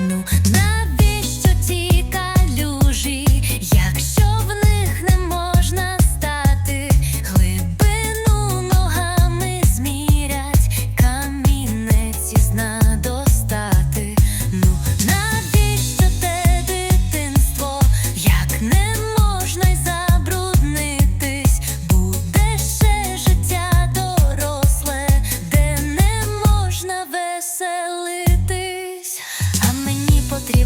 No,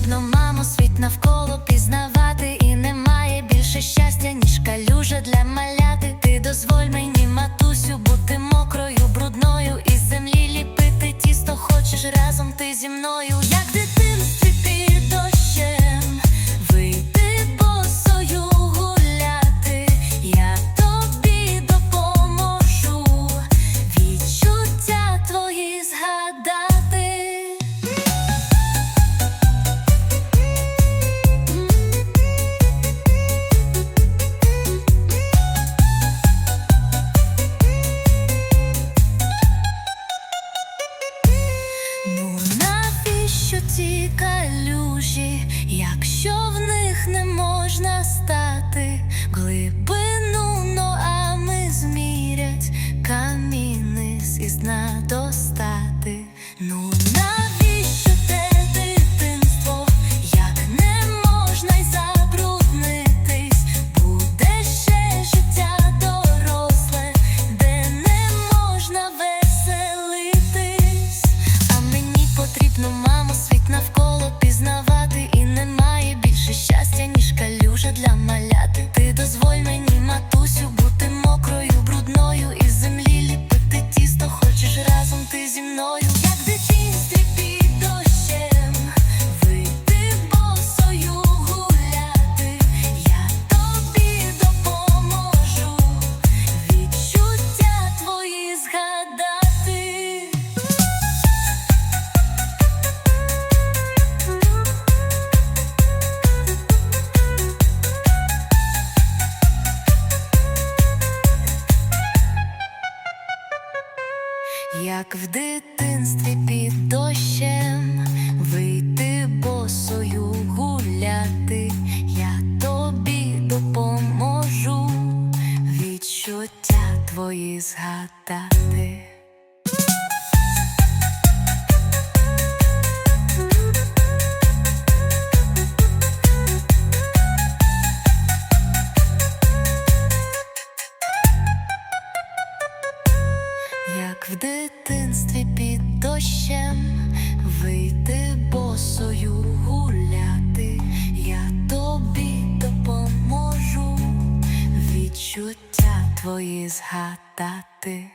потрібно, мамо, світ навколо пізнавати. І немає більше щастя, ніж калюжа для маляти. Ти дозволь мені, матусю, бути мокрою, брудною. І землі ліпити тісто, хочеш разом ти зі мною. Як ти Ці калюжі, якщо в них не можна стати, глибину ноами змірять каміни, зі сна. 19 як в дитинстві під дощем, вийти босою гуляти, я тобі допоможу, відчуття твої згадати. Як в дитинстві під дощем. Вийти босою гуляти, я тобі допоможу. Відчуття твої згадати.